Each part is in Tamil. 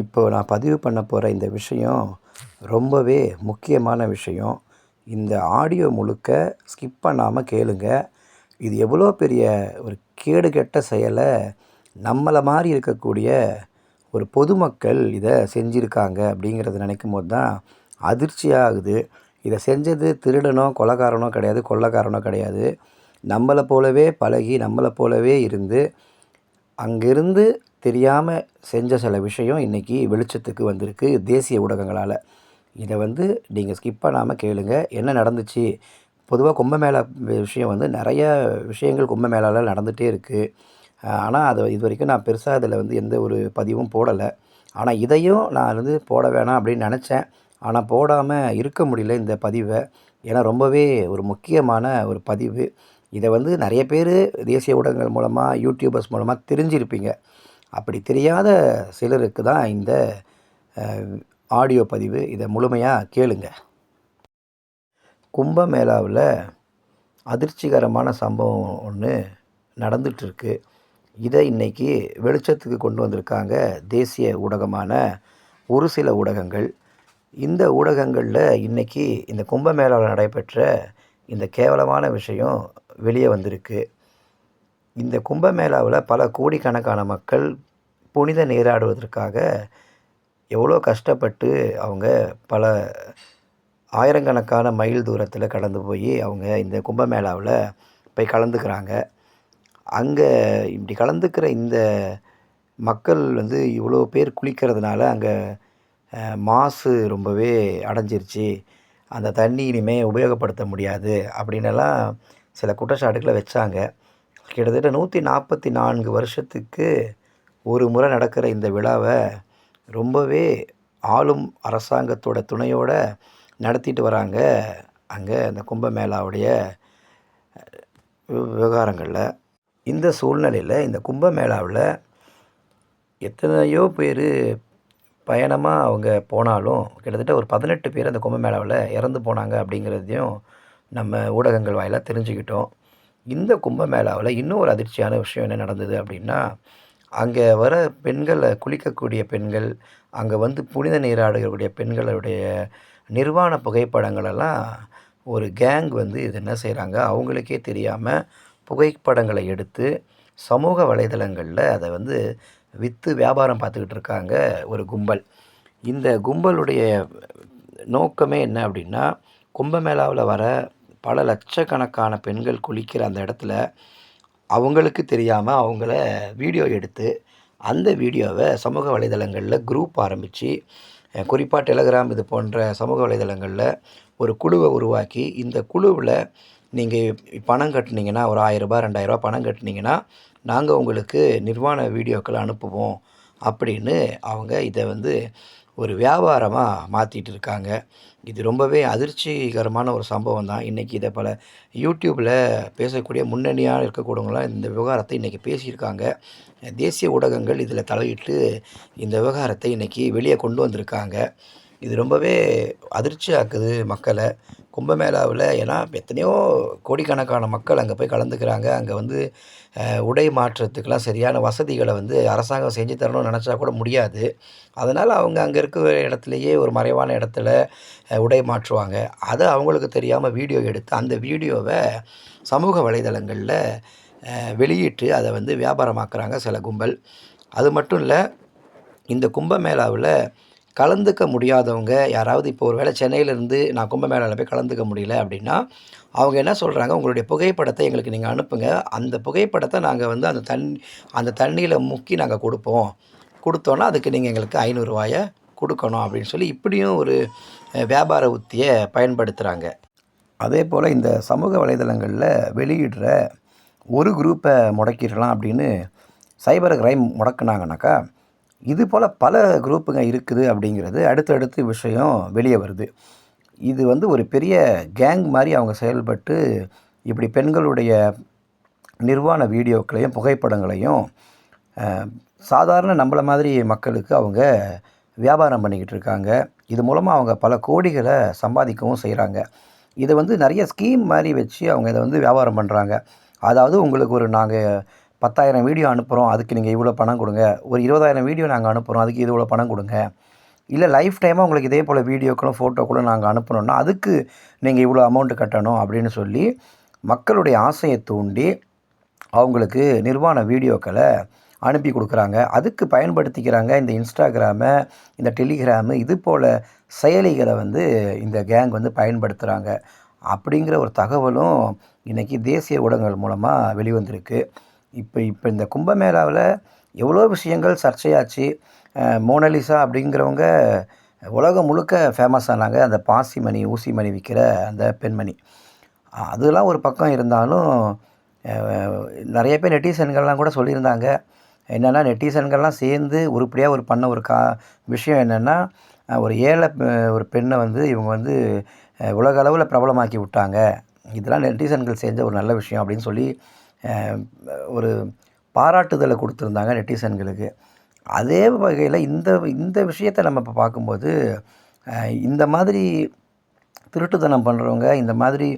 இப்போ நான் பதிவு பண்ண போகிற இந்த விஷயம் ரொம்பவே முக்கியமான விஷயம். இந்த ஆடியோ முழுக்க ஸ்கிப் பண்ணாமல் கேளுங்க. இது எவ்வளோ பெரிய ஒரு கேடுகெட்ட செயலை நம்மளை மாதிரி இருக்கக்கூடிய ஒரு பொதுமக்கள் இதை செஞ்சுருக்காங்க அப்படிங்கிறத நினைக்கும் போது தான் அதிர்ச்சியாகுது. இதை செஞ்சது திருடனோ கொலகாரனோ கிடையாது கொள்ளக்காரனோ கிடையாது. நம்மளை போலவே பழகி நம்மளை போலவே இருந்து அங்கேருந்து தெரியாமல் செஞ்ச சில விஷயம் இன்றைக்கி வெளிச்சத்துக்கு வந்திருக்கு தேசிய ஊடகங்களால். இதை வந்து நீங்கள் ஸ்கிப் பண்ணாமல் கேளுங்க. என்ன நடந்துச்சு? பொதுவாக கும்பமேளா விஷயம் வந்து நிறைய விஷயங்கள் கும்பமேளாவில் நடந்துகிட்டே இருக்குது ஆனால் அது இது வரைக்கும் நான் பெருசாக அதில் வந்து எந்த ஒரு பதிவும் போடலை. ஆனால் இதையும் நான் வந்து போட வேணாம் அப்படின்னு நினச்சேன். ஆனால் போடாமல் இருக்க முடியல இந்த பதிவை. ஏன்னா ரொம்பவே ஒரு முக்கியமான ஒரு பதிவு. இதை வந்து நிறைய பேர் தேசிய ஊடகங்கள் மூலமாக யூடியூபர்ஸ் மூலமாக தெரிஞ்சிருப்பீங்க. அப்படி தெரியாத சிலருக்கு தான் இந்த ஆடியோ பதிவு இதை முழுமையாக கேளுங்க. கும்பமேளாவில் அதிர்ச்சிகரமான சம்பவம் ஒன்று நடந்துகிட்ருக்கு இதை இன்றைக்கி வெளிச்சத்துக்கு கொண்டு வந்திருக்காங்க தேசிய ஊடகமான ஒரு சில ஊடகங்கள். இந்த ஊடகங்களில் இன்றைக்கி இந்த கும்பமேளாவில் நடைபெற்ற இந்த கேவலமான விஷயம் வெளியே வந்திருக்கு. இந்த கும்பமேளாவில் பல கோடிக்கணக்கான மக்கள் புனித நீராடுவதற்காக எவ்வளோ கஷ்டப்பட்டு அவங்க பல ஆயிரக்கணக்கான மைல் தூரத்தில் கடந்து போய் அவங்க இந்த கும்பமேளாவில் போய் கலந்துக்கிறாங்க. அங்கே இப்படி கலந்துக்கிற இந்த மக்கள் வந்து இவ்வளோ பேர் குளிக்கிறதுனால அங்கே மாசு ரொம்பவே அடைஞ்சிருச்சு. அந்த தண்ணி இனிமேல் உபயோகப்படுத்த முடியாது அப்படின்னெல்லாம் சில குற்றச்சாட்டுகளை வச்சாங்க. கிட்டத்தட்ட நூற்றி நாற்பத்தி நான்கு வருஷத்துக்கு ஒரு முறை நடக்கிற இந்த விழாவை ரொம்பவே ஆளும் அரசாங்கத்தோட துணையோடு நடத்திட்டு வராங்க அங்கே அந்த கும்பமேளாவுடைய விவகாரங்களில். இந்த சூழ்நிலையில் இந்த கும்பமேளாவில் எத்தனையோ பேர் பயணமாக அவங்க போனாலும் கிட்டத்தட்ட ஒரு பதினெட்டு பேர் அந்த கும்பமேளாவில் இறந்து போனாங்க அப்படிங்கிறதையும் நம்ம ஊடகங்கள் வாயிலாக தெரிஞ்சுக்கிட்டோம். இந்த கும்பமேளாவில் இன்னும் ஒரு அதிர்ச்சியான விஷயம் என்ன நடந்தது அப்படின்னா அங்கே வர பெண்களை குளிக்கக்கூடிய பெண்கள் அங்கே வந்து புனித நீராடக்கூடிய பெண்களுடைய நிர்வாண புகைப்படங்களெல்லாம் ஒரு கேங் வந்து இது என்ன செய்கிறாங்க அவங்களுக்கே தெரியாமல் புகைப்படங்களை எடுத்து சமூக வலைதளங்களில் அதை வந்து விற்று வியாபாரம் பார்த்துக்கிட்டு இருக்காங்க ஒரு கும்பல். இந்த கும்பலுடைய நோக்கமே என்ன அப்படின்னா கும்பமேளாவில் வர பல லட்சக்கணக்கான பெண்கள் குளிக்கிற அந்த இடத்துல அவங்களுக்கு தெரியாமல் அவங்கள வீடியோ எடுத்து அந்த வீடியோவை சமூக வலைதளங்களில் குரூப் ஆரம்பித்து குறிப்பாக டெலகிராம் இது போன்ற சமூக வலைதளங்களில் ஒரு குழுவை உருவாக்கி இந்த குழுவில் நீங்கள் பணம் கட்டினீங்கன்னா ஒரு ஆயிரரூபா ரெண்டாயிரரூபா பணம் கட்டினீங்கன்னா நாங்கள் உங்களுக்கு நிர்வாண வீடியோக்களை அனுப்புவோம் அப்படின்னு அவங்க இதை வந்து ஒரு வியாபாரமாக மாற்றிட்டு இருக்காங்க. இது ரொம்பவே அதிர்ச்சிகரமான ஒரு சம்பவம் தான். இன்றைக்கி இதை பல யூடியூப்பில் பேசக்கூடிய முன்னணியாக இருக்கக்கூடியவங்களாம் இந்த விவகாரத்தை இன்றைக்கி பேசியிருக்காங்க. தேசிய ஊடகங்கள் இதில் தலையிட்டு இந்த விவகாரத்தை இன்றைக்கி வெளியே கொண்டு வந்திருக்காங்க. இது ரொம்பவே அதிர்ச்சியாக்குது மக்களை. கும்பமேளாவில் ஏன்னா எத்தனையோ கோடிக்கணக்கான மக்கள் அங்கே போய் கலந்துக்கிறாங்க. அங்கே வந்து உடை மாற்றத்துக்கெலாம் சரியான வசதிகளை வந்து அரசாங்கம் செஞ்சு தரணும்னு நினச்சா கூட முடியாது. அதனால் அவங்க அங்கே இருக்கிற இடத்துலையே ஒரு மறைவான இடத்துல உடை மாற்றுவாங்க. அதை அவங்களுக்கு தெரியாமல் வீடியோ எடுத்து அந்த வீடியோவை சமூக வலைதளங்களில் வெளியிட்டு அதை வந்து வியாபாரமாக்குறாங்க சில கும்பல். அது மட்டும் இல்லை இந்த கும்பமேளாவில் கலந்துக்க முடியாதவங்க யாராவது இப்போ ஒரு வேளை சென்னையிலேருந்து நான் கும்பமேளாவில் போய் கலந்துக்க முடியல அப்படின்னா அவங்க என்ன சொல்கிறாங்க உங்களுடைய புகைப்படத்தை எங்களுக்கு நீங்கள் அனுப்புங்க. அந்த புகைப்படத்தை நாங்கள் வந்து அந்த தண் அந்த தண்ணியில் முக்கி நாங்கள் கொடுப்போம். கொடுத்தோன்னா அதுக்கு நீங்கள் எங்களுக்கு ஐநூறுரூவாயை கொடுக்கணும் அப்படின்னு சொல்லி இப்படியும் ஒரு வியாபார உத்தியை பயன்படுத்துகிறாங்க அதே போல் இந்த சமூக வலைதளங்களில் வெளியிடுற ஒரு குரூப்பை முடக்கிடலாம் அப்படின்னு சைபர் கிரைம் முடக்குனாங்கனாக்கா இது போல் பல குரூப்புங்க இருக்குது அப்படிங்கிறது அடுத்தடுத்து விஷயம் வெளியே வருது. இது வந்து ஒரு பெரிய கேங் மாதிரி அவங்க செயல்பட்டு இப்படி பெண்களுடைய நிர்வாண வீடியோக்களையும் புகைப்படங்களையும் சாதாரண நம்மளை மாதிரி மக்களுக்கு அவங்க வியாபாரம் பண்ணிக்கிட்டு இருக்காங்க. இது மூலமாக அவங்க பல கோடிகளை சம்பாதிக்கவும் செய்கிறாங்க இதை வந்து நிறைய ஸ்கீம் மாதிரி வச்சு அவங்க இதை வந்து வியாபாரம் பண்ணுறாங்க அதாவது உங்களுக்கு ஒரு நாங்கள் பத்தாயிரம் வீடியோ அனுப்புகிறோம் அதுக்கு நீங்கள் இவ்வளோ பணம் கொடுங்க. ஒரு இருபதாயிரம் வீடியோ நாங்கள் அனுப்புகிறோம் அதுக்கு இவ்வளோ பணம் கொடுங்க. இல்லை லைஃப் டைமாக உங்களுக்கு இதே போல் வீடியோக்களும் ஃபோட்டோக்களும் நாங்கள் அனுப்பணுன்னா அதுக்கு நீங்கள் இவ்வளோ அமௌண்ட்டு கட்டணும் அப்படின்னு சொல்லி மக்களுடைய ஆசையை தூண்டி அவங்களுக்கு நிர்வாண வீடியோக்களை அனுப்பி கொடுக்குறாங்க. அதுக்கு பயன்படுத்திக்கிறாங்க இந்த இன்ஸ்டாகிராமு இந்த டெலிகிராமு இது போல் செயலிகளை வந்து இந்த கேங் வந்து பயன்படுத்துகிறாங்க அப்படிங்கிற ஒரு தகவலும் இன்றைக்கி தேசிய ஊடகங்கள் மூலமாக வெளிவந்திருக்கு. இப்போ இப்போ இந்த கும்பமேளாவில் எவ்வளோ விஷயங்கள் சர்ச்சையாச்சு மோனலிசா அப்படிங்கிறவங்க உலகம் முழுக்க ஃபேமஸ் ஆனாங்க. அந்த பாசி மணி ஊசி மணி விற்கிற அந்த பெண்மணி. அதெல்லாம் ஒரு பக்கம் இருந்தாலும் நிறைய பேர் நெட்டிசன்கள்லாம் கூட சொல்லியிருந்தாங்க. என்னென்னா நெட்டிசன்கள்லாம் சேர்ந்து உருப்படியாக ஒரு பண்ண ஒரு கா விஷயம் என்னென்னா ஒரு ஏழை ஒரு பெண்ணை வந்து இவங்க வந்து உலக அளவில் பிரபலமாக்கி விட்டாங்க. இதெல்லாம் நெட்டிசன்கள் செஞ்ச ஒரு நல்ல விஷயம் அப்படின்னு சொல்லி ஒரு பாராட்டுதலை கொடுத்துருந்தாங்க நெட்டிசன்களுக்கு. அதே வகையில் இந்த இந்த விஷயத்தை நம்ம இப்போ பார்க்கும்போது இந்த மாதிரி திருட்டுத்தனம் பண்ணுறவங்க இந்த மாதிரி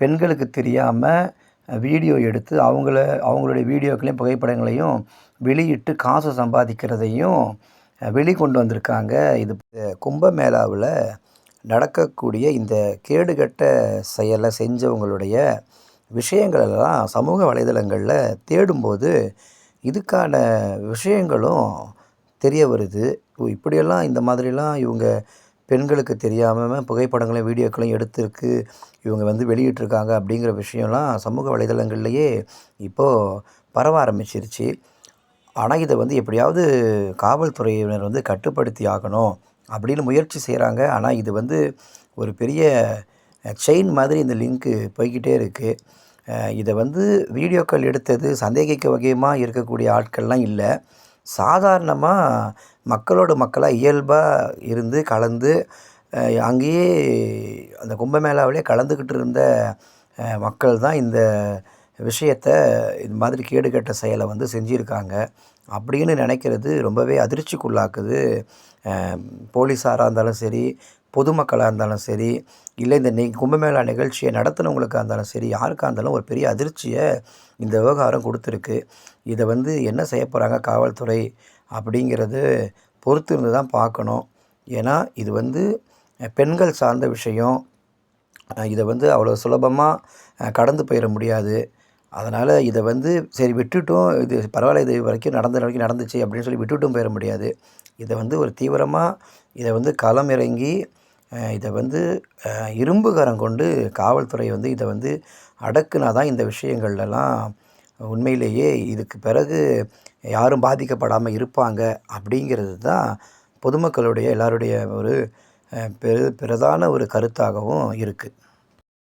பெண்களுக்கு தெரியாமல் வீடியோ எடுத்து அவங்கள அவங்களுடைய வீடியோக்களையும் புகைப்படங்களையும் வெளியிட்டு காசு சம்பாதிக்கிறதையும் வெளிக்கொண்டு வந்திருக்காங்க. இது கும்பமேளாவில் நடக்கக்கூடிய இந்த கேடுகட்ட செயலை செஞ்சவங்களுடைய விஷயங்களெல்லாம் சமூக வலைதளங்களில் தேடும்போது இதுக்கான விஷயங்களும் தெரிய வருது. ஓ இப்படியெல்லாம் இந்த மாதிரிலாம் இவங்க பெண்களுக்கு தெரியாமல் புகைப்படங்களையும் வீடியோக்களையும் எடுத்துருக்கு. இவங்க வந்து வெளியிட்டிருக்காங்க அப்படிங்கிற விஷயம்லாம் சமூக வலைதளங்கள்லேயே இப்போது பரவ ஆரம்பிச்சிருச்சு. ஆனால் இதை வந்து எப்படியாவது காவல்துறையினர் வந்து கட்டுப்படுத்தி ஆகணும் அப்படின்னு முயற்சி செய்கிறாங்க ஆனால் இது வந்து ஒரு பெரிய செயின் மாதிரி இந்த லிங்க்கு போய்கிட்டே இருக்குது இதை வந்து வீடியோக்கள் எடுத்தது சந்தேகிக்க வகையமாக இருக்கக்கூடிய ஆட்கள்லாம் இல்லை. சாதாரணமாக மக்களோட மக்களாக இயல்பாக இருந்து கலந்து அங்கேயே அந்த கும்பமேளாவிலே கலந்துக்கிட்டு இருந்த மக்கள் தான் இந்த விஷயத்தை இந்த மாதிரி கேடுகட்ட செயலை வந்து செஞ்சுருக்காங்க. அப்படின்னு நினைக்கிறது ரொம்பவே அதிர்ச்சிக்குள்ளாக்குது. போலீஸாராக இருந்தாலும் சரி பொதுமக்களாக இருந்தாலும் சரி இல்லை இந்த நி கும்பமேளா நிகழ்ச்சியை நடத்துனவங்களுக்காக இருந்தாலும் சரி யாருக்காக இருந்தாலும் ஒரு பெரிய அதிர்ச்சியை இந்த விவகாரம் கொடுத்துருக்கு. இதை வந்து என்ன செய்ய போகிறாங்க காவல்துறை அப்படிங்கிறது பொறுத்து இருந்து தான் பார்க்கணும். ஏன்னா இது வந்து பெண்கள் சார்ந்த விஷயம். இதை வந்து அவ்வளோ சுலபமாக கடந்து போயிட முடியாது. அதனால் இதை வந்து சரி விட்டுட்டும் இது பரவாயில்ல இது வரைக்கும் நடந்த வரைக்கும் நடந்துச்சு அப்படின்னு சொல்லி விட்டுட்டும் போயிட முடியாது. இதை வந்து ஒரு தீவிரமாக இதை வந்து களம் இறங்கி இதை வந்து இரும்புகரம் கொண்டு காவல்துறை வந்து இதை வந்து அடக்குனா தான் இந்த விஷயங்கள்லாம் உண்மையிலேயே இதுக்கு பிறகு யாரும் பாதிக்கப்படாமல் இருப்பாங்க அப்படிங்கிறது தான் பொதுமக்களுடைய எல்லாருடைய ஒரு பெரு பிரதான ஒரு கருத்தாகவும் இருக்குது